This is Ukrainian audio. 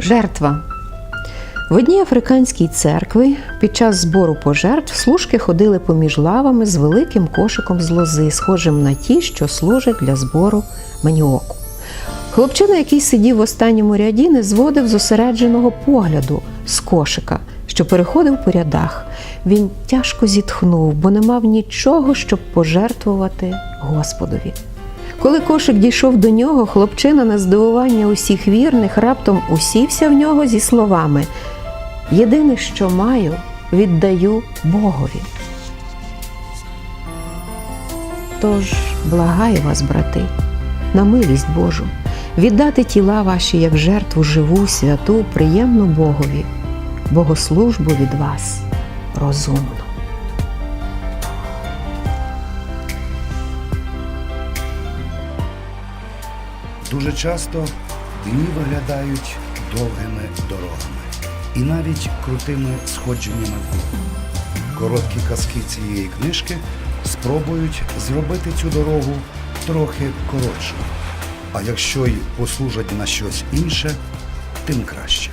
Жертва. В одній африканській церкві під час збору пожертв служки ходили поміж лавами з великим кошиком з лози, схожим на ті, що служать для збору маніоку. Хлопчина, який сидів в останньому ряді, не зводив зосередженого погляду з кошика, що переходив по рядах. Він тяжко зітхнув, бо не мав нічого, щоб пожертвувати Господові. Коли кошик дійшов до нього, хлопчина на здивування усіх вірних раптом усівся в нього зі словами Єдине, що маю, віддаю Богові. Тож благаю вас, брати, на милість Божу, віддати тіла ваші як жертву живу, святу, приємну Богові, богослужбу від вас розумну. Дуже часто дні виглядають довгими дорогами і навіть крутими сходженнями. Короткі казки цієї книжки спробують зробити цю дорогу трохи коротшою. А якщо й послужать на щось інше, тим краще.